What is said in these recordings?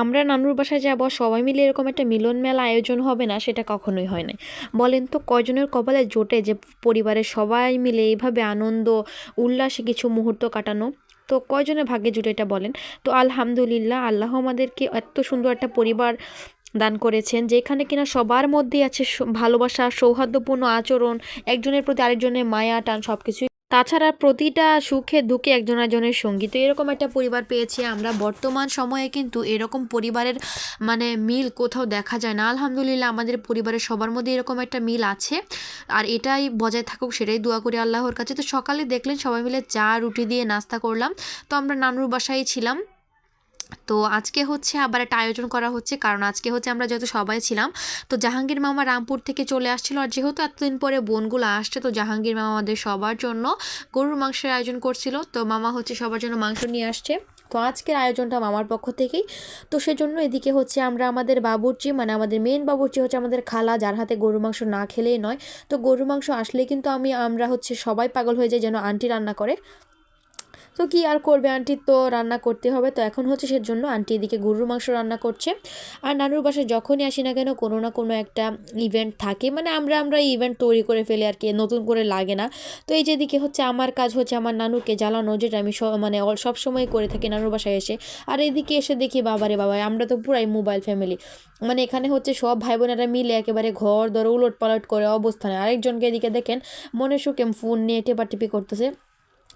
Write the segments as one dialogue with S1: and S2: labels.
S1: আমরা নানুর বাসায় যাব, সবাই মিলে এরকম একটা মিলন মেলা আয়োজন হবে না, সেটা কখনোই হয় না বলেন তো, কয়জনের কপালে জোটে যে পরিবারের সবাই মিলে এইভাবে আনন্দ, উল্লাসে কিছু মুহূর্ত কাটানো? তো কয়জনের ভাগ্যে জুটে এটা বলেন? তো আলহামদুলিল্লাহ, আল্লাহ আমাদেরকে এত সুন্দর একটা পরিবার দান করেছেন, যেখানে কিনা সবার মধ্যেই আছে ভালোবাসা, সৌহার্দ্যপূর্ণ আচরণ, একজনের প্রতি আরেকজনের মায়া, টান সব কিছুই তাছাড়া প্রতিটা সুখে দুঃখে একজন একজনের সঙ্গী। তো এরকম একটা পরিবার পেয়েছি আমরা। বর্তমান সময়ে কিন্তু এরকম পরিবারের মানে মিল কোথাও দেখা যায় না। আলহামদুলিল্লাহ আমাদের পরিবারের সবার মধ্যে এরকম একটা মিল আছে। আর এটাই বজায় থাকুক, সেটাই দোয়া করি আল্লাহর কাছে। তো সকালে দেখলেন সবাই মিলে চা, রুটি দিয়ে নাস্তা করলাম। তো আমরা নানুর বাসায় ছিলাম। তো আজকে হচ্ছে আবার একটা আয়োজন করা হচ্ছে, কারণ আজকে হচ্ছে আমরা যেহেতু সবাই ছিলাম, তো জাহাঙ্গীর মামা রামপুর থেকে চলে আসছিল। আর যেহেতু এতদিন পরে বোনগুলো আসছে, তো জাহাঙ্গীর মামা আমাদের সবার জন্য গরুর মাংসের আয়োজন করছিল। তো মামা হচ্ছে সবার জন্য মাংস নিয়ে আসছে। তো আজকের আয়োজনটা মামার পক্ষ থেকেই। তো সেজন্য এদিকে হচ্ছে আমরা আমাদের বাবুর্চি মানে আমাদের মেন বাবুর্চি হচ্ছে আমাদের খালা, যার হাতে গরু মাংস না খেলেই নয়। তো গরু মাংস আসলে কিন্তু আমি, আমরা হচ্ছে সবাই পাগল হয়ে যাই যেন আন্টি রান্না করে। তো কি আর করবে আন্টির তো রান্না করতে হবে। তো এখন হচ্ছে সে জন্য আন্টি এদিকে গরুর মাংস রান্না করছে। আর নানুর বাসায় যখনই আসি না কেন কোনো না কোনো একটা ইভেন্ট থাকে। মানে আমরা আমরা ইভেন্ট তৈরি করে ফেলে আর কি, নতুন করে লাগে না। তো এই যেদিকে হচ্ছে আমার কাজ হচ্ছে আমার নানুকে জ্বালানো, যেটা আমি মানে সব সময় করে থাকি নানুর বাসায় এসে। আর এদিকে এসে দেখি বাবারে বাবা আমরা তো পুরাই মোবাইল ফ্যামিলি মানে এখানে হচ্ছে সব ভাই বোনেরা মিলে একেবারে ঘর ধরে উলট পালট করে অবস্থানে। আরেকজনকে এদিকে দেখেন, মনে সুখে ফোন নিয়ে টেপাটিপি করতেছে।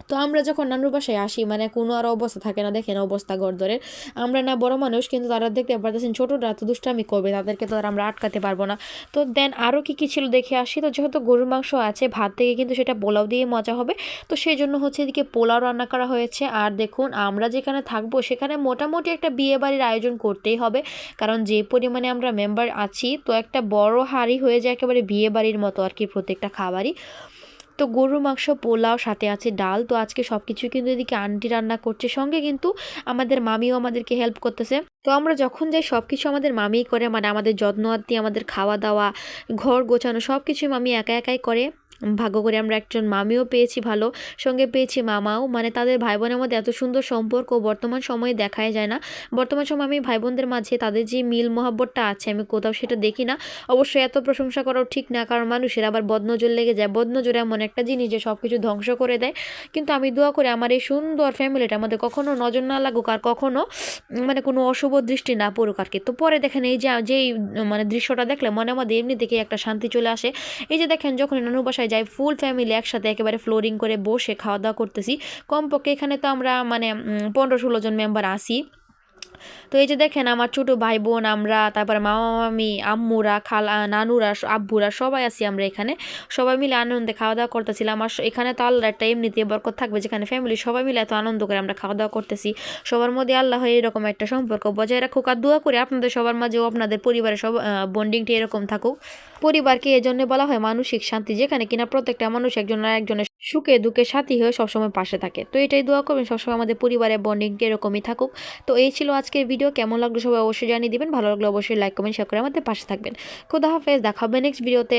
S1: তো আমরা যখন নানুর বাসায় আসি মানে কোনো আর অবস্থা থাকে না, দেখেন অবস্থা গড়দরের আমরা না বড় মানুষ, কিন্তু তারা দেখতে পারতেছেন ছোটোরা তো দুষ্টামি করবে, তাদেরকে তো আমরা আটকাতে পারব না। তো দেন আরও কী কী ছিল দেখে আসি, তো যেহেতু গরুর মাংস আছে, ভাত থেকে কিন্তু সেটা পোলাও দিয়ে মজা হবে। তো সেই জন্য হচ্ছে এদিকে পোলাও রান্না করা হয়েছে। আর দেখুন, আমরা যেখানে থাকব, সেখানে মোটামুটি একটা বিয়ে বাড়ির আয়োজন করতেই হবে। কারণ যে পরিমাণে আমরা মেম্বার আছি, তো একটা বড় হাঁড়ি হয়ে যায় একেবারে বিয়ে বাড়ির মতো আর কি প্রত্যেকটা খাবারই। তো গরুর মাংস, পোলাও, সাথে আছে ডাল। তো আজকে সব কিছুই কিন্তু এদিকে আন্টি রান্না করছে। সঙ্গে কিন্তু আমাদের মামিও আমাদেরকে হেল্প করতেছে। তো আমরা যখন যাই সব কিছু আমাদের মামিই করে। মানে আমাদের যত্ন আত্মি আমাদের খাওয়া দাওয়া ঘর গোছানো সব কিছুই মামি একা একাই করে। ভাগ্য করে আমরা একজন মামিও পেয়েছি ভালো, সঙ্গে পেয়েছি মামাও। মানে তাদের ভাই বোনের মধ্যে এত সুন্দর সম্পর্ক বর্তমান সময়ে দেখাই যায় না। বর্তমান সময় আমি ভাই বোনদের মাঝে তাদের যে মিল মহাব্বতটা আছে, আমি কোথাও সেটা দেখি না। অবশ্যই এত প্রশংসা করাও ঠিক না, কারণ মানুষের আবার বদনজর লেগে যায়। বদনজর এমন একটা জিনিস যে সব কিছু ধ্বংস করে দেয়। কিন্তু আমি দোয়া করে আমার এই সুন্দর ফ্যামিলিটা আমাদের কখনো নজর না লাগুক আর কখনো মানে কোনো অশুভ দৃষ্টি না পড়ুক আর কি। তো পরে দেখেন এই যে, যেই মানে দৃশ্যটা দেখলে মনে মধ্যে এমনি দেখে একটা শান্তি চলে আসে। এই যে দেখেন যখন নানু বাসায় যাই ফুল ফ্যামিলি একসাথে একেবারে ফ্লোরিং করে বসে খাওয়া দাওয়া করতেছি। কমপক্ষে এখানে তো আমরা মানে পনেরো ষোলো জন মেম্বার আসি তো এই যে দেখেন আমার ছোট ভাই বোন আমরা, তারপর মামা মামি আম্মুরা, খালা, নানুরা আব্বুরা সবাই আছি আমরা এখানে। সবাই মিলে আনন্দে খাওয়া দাওয়া করতেছিলাম। আর এখানে তো আল্লাহ একটা এমনিতে বরকত থাকবে যেখানে ফ্যামিলি সবাই মিলে এত আনন্দ করে আমরা খাওয়া দাওয়া করতেছি। সবার মধ্যে আল্লাহ এরকম একটা সম্পর্ক বজায় রাখুক আর দোয়া করে আপনাদের সবার মাঝেও আপনাদের পরিবারের সব বন্ডিংটি এরকম থাকুক। পরিবারকে এই জন্য বলা হয় মানসিক শান্তি যেখানে কিনা প্রত্যেকটা মানুষ একজন একজনের সুখে, দুঃখে সাথী হয়ে সবসময় পাশে থাকে। তো এটাই দোয়া করবেন, সবসময় আমাদের পরিবারের বন্ডিং এরকমই থাকুক। তো এই ছিল আজকের ভিডিও কেমন লাগল সবাই অবশ্যই জানিয়ে দিবেন, ভালো লাগলে অবশ্যই লাইক কমেন্ট শেয়ার করে আমাদের পাশে থাকবেন। খোদা হাফেজ, দেখা হবে নেক্সট ভিডিওতে